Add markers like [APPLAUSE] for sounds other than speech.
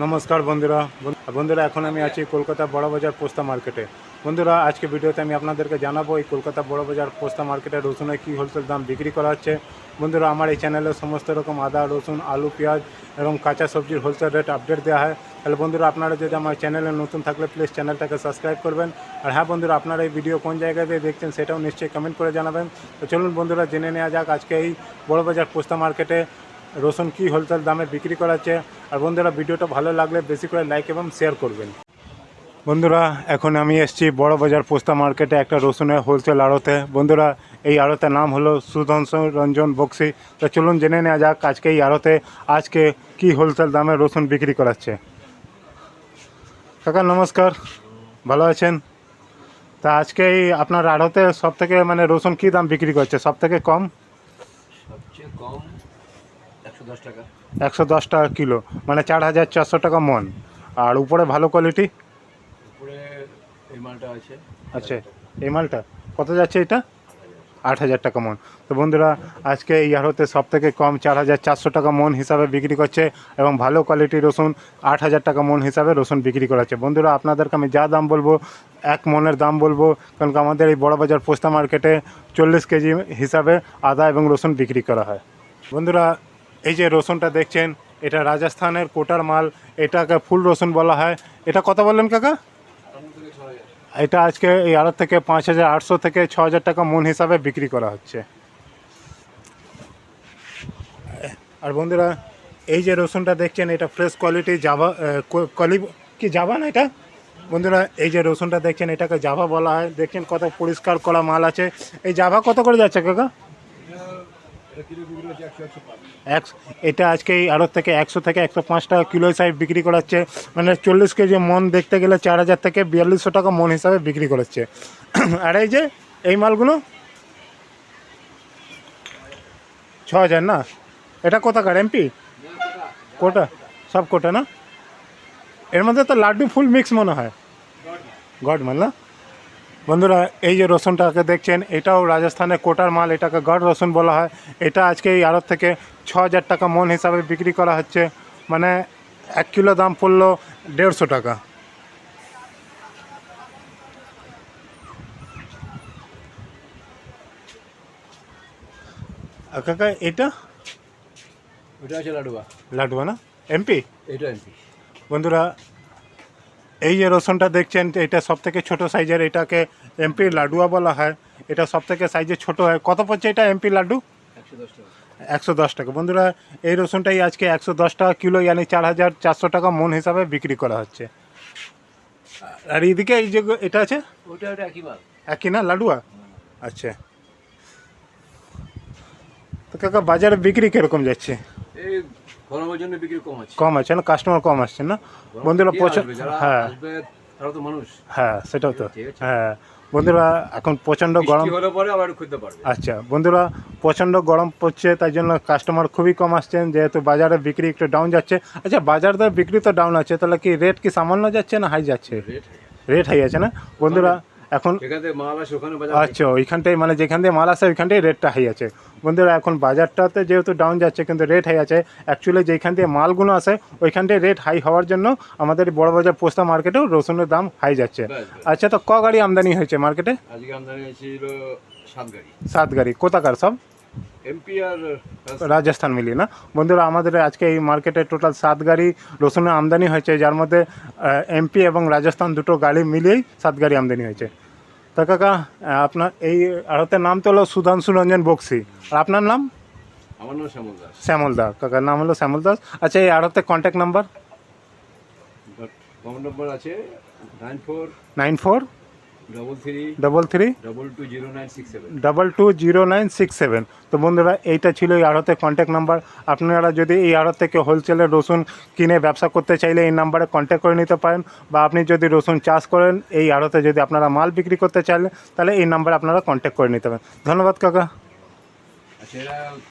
নমস্কার বন্ধুরা। বন্ধুরা, এখন আমি আছি কলকাতা বড়বাজার পোস্তা মার্কেটে। বন্ধুরা, আজকে ভিডিওতে আমি আপনাদেরকে জানাব এই কলকাতা বড়বাজার পোস্তা মার্কেটে রসুনের কী হোলসেল দাম বিক্রি করা হচ্ছে। বন্ধুরা, আমার এই চ্যানেলে সমস্ত রকম আদা, রসুন, আলু, পেঁয়াজ এবং কাঁচা সবজির হোলসেল রেট আপডেট দেওয়া হয়। তাহলে বন্ধুরা, আপনারা যদি আমার চ্যানেলে নতুন থাকলে প্লিজ চ্যানেলটাকে সাবস্ক্রাইব করবেন। আর হ্যাঁ বন্ধুরা, আপনারা এই ভিডিও কোন জায়গাতে দেখছেন সেটাও নিশ্চয়ই কমেন্ট করে জানাবেন। তো চলুন বন্ধুরা, জেনে নেওয়া যাক আজকে এই বড়বাজার পোস্তা মার্কেটে রসুন কী হোলসেল দামে বিক্রি করা হচ্ছে। আর বন্ধুরা, ভিডিওটা ভালো লাগলে বেশি করে লাইক এবং শেয়ার করবেন। বন্ধুরা, এখন আমি এসেছি বড় বাজার পোস্তা মার্কেটে একটা রসুনের হোলসেল আড়তে। বন্ধুরা, এই আড়তের নাম হলো সুধাংশু রঞ্জন বক্সি। তো চলুন জেনে নেওয়া যাক আজকে এই আড়তে আজকে কি হোলসেল দামে রসুন বিক্রি করাচ্ছে। কাকা, নমস্কার। ভালো আছেন? তা আজকে এই আপনার আড়তে সব থেকে মানে রসুন কী দাম বিক্রি করছে? সব থেকে কম? সবচেয়ে কম একশো দশ টাকা। একশো দশ টাকা কিলো মানে চার হাজার চারশো টাকা মন। আর উপরে ভালো কোয়ালিটি উপরে এই মালটা আছে। আচ্ছা এই মালটা? কত যাচ্ছে এটা? আট হাজার টাকা মন। তো বন্ধুরা আজকে এই আড়তে সব থেকে কম চার হাজার চারশো টাকা মন হিসাবে বিক্রি করছে এবং ভালো কোয়ালিটির রসুন আট হাজার টাকা মন হিসাবে রসুন বিক্রি করাচ্ছে। বন্ধুরা আপনাদেরকে আমি যা দাম বলব এক মনের দাম বলব কারণ কি আমাদের এই বড় বাজার পোস্তা মার্কেটে চল্লিশ কেজি হিসাবে আদা এবং রসুন বিক্রি করা হয়। বন্ধুরা এই যে রসুনটা দেখছেন, এটা রাজস্থানের কোটার মাল, এটাকে ফুল রসুন বলা হয়। এটা কত বললেন কাকা? এটা আজকে আড়ত থেকে পাঁচ হাজার আটশো থেকে ছ হাজার টাকা মন হিসাবে বিক্রি করা হচ্ছে। আর বন্ধুরা, এই যে রসুনটা দেখছেন, এটা ফ্রেশ কোয়ালিটি জাভা কলি, কি জাভা না এটা? বন্ধুরা, এই যে রসুনটা দেখছেন, এটাকে জাভা বলা হয়। দেখছেন কত পরিষ্কার করা মাল আছে। এই জাভা কত করে যাচ্ছে কাকা? এটা আজকে এই আড়ত থেকে একশো থেকে একশো পাঁচ টাকা কিলো হিসাবে বিক্রি করাচ্ছে। মানে চল্লিশ কেজি মন দেখতে গেলে চার হাজার থেকে বিয়াল্লিশশো টাকা মন হিসাবে বিক্রি করাচ্ছে। [CLEARS THROAT] আর এই যে, এই মালগুলো? ছ হাজার না? এটা কোথাকার, এমপি? কোটা? সব কোটা না? এর মধ্যে তো লাড্ডু ফুল মিক্স মনে হয়। গড মাল না? বন্ধুরা এই যে রসুনটাকে দেখছেন এটাও রাজস্থানের কোটার মাল এটাকে গড় রসুন বলা হয়। এটা আজকে এই আড়ত থেকে ছ হাজার টাকা মন হিসাবে বিক্রি করা হচ্ছে। মানে এক কিলো দাম পড়ল দেড়শো টাকা। কাকা এটা? ওটা আছে লাডুয়া লাডুয়া না? এমপি? এটা এমপি। বন্ধুরা এই যে রসুনটা দেখছেন এটা সব থেকে ছোটো সাইজের এটাকে এমপি লাডুয়া বলা হয়। এটা সব থেকে সাইজে ছোট হয়। কত পড়ছে এটা এমপি লাড্ডু একশো দশ টাকা। বন্ধুরা এই রসুনটাই আজকে একশো দশ টাকা কিলো ইয়ানি চার হাজার চারশো টাকা মন হিসাবে বিক্রি করা হচ্ছে। আর এইদিকে এই যে এটা আছে? একই না লাডুয়া? আচ্ছা। তো কাকা বাজারে বিক্রি কীরকম যাচ্ছে? গরমের জন্য বিক্রি কম আছে। কম আছে না কাস্টমার কম আসছে না? বন্ধুরা? যারা হ্যাঁ। তারা তো মানুষ। হ্যাঁ সেটাও তো। হ্যাঁ। বন্ধুরা এখন প্রচণ্ড গরম আচ্ছা বন্ধুরা প্রচণ্ড গরম পড়ছে তাই জন্য কাস্টমার খুবই কম আসছেন যেহেতু বাজারে বিক্রি একটু ডাউন যাচ্ছে। আচ্ছা বাজার দর বিক্রি তো ডাউন আছে তাহলে কি রেট কি সামান্য যাচ্ছে না হাই যাচ্ছে? রেট হাই আছে। না? বন্ধুরা এখন থেকে আচ্ছা ওইখানটাই মানে যেখান দিয়ে মাল আসে ওইখানটাই রেটটা হাই আছে। বন্ধুরা এখন বাজারটাতে যেহেতু ডাউন যাচ্ছে কিন্তু রেট হাই আছে। অ্যাকচুয়ালি যেখান দিয়ে মালগুলো আসে ওইখানটায় রেট হাই হওয়ার জন্য আমাদের বড় বাজার পোস্তা মার্কেটেও রসুনের দাম হাই যাচ্ছে। আচ্ছা তো ক গাড়ি আমদানি হয়েছে মার্কেটে আজকে আমদানি ছিল সাত গাড়ি। সাত গাড়ি। কোথাকার সব? এমপি আর রাজস্থান মিলিয়ে না? বন্ধুরা আমাদের আজকে এই মার্কেটে টোটাল সাত গাড়ি রসুনের আমদানি হয়েছে। যার মধ্যে এমপি এবং রাজস্থান দুটো গাড়ি মিলিয়েই সাত গাড়ি আমদানি হয়েছে। তা কাকা আপনার এই আড়তের নাম তো হলো সুধাংশু রঞ্জন বক্সি। আর আপনার নাম? আমার নাম শ্যামল দাস। শ্যামল দাস কাকার নাম হলো শ্যামল দাস। আচ্ছা এই আড়তের কন্ট্যাক্ট নাম্বার নম্বর আছে nine four nine four double three double two zero nine six seven তো বন্ধুরা এইটা ছিল এই আড়তের কন্ট্যাক্ট নাম্বার আপনারা যদি এই আড়ত থেকে হোলসেলের রসুন কিনে ব্যবসা করতে চাইলে এই নাম্বারে কন্ট্যাক্ট করে নিতে পারেন। বা আপনি যদি রসুন চাষ করেন এই আড়তে যদি আপনারা মাল বিক্রি করতে চাইলেন তাহলে এই নাম্বারে আপনারা কন্ট্যাক্ট করে নিতে পারেন। ধন্যবাদ কাকা। আচ্ছা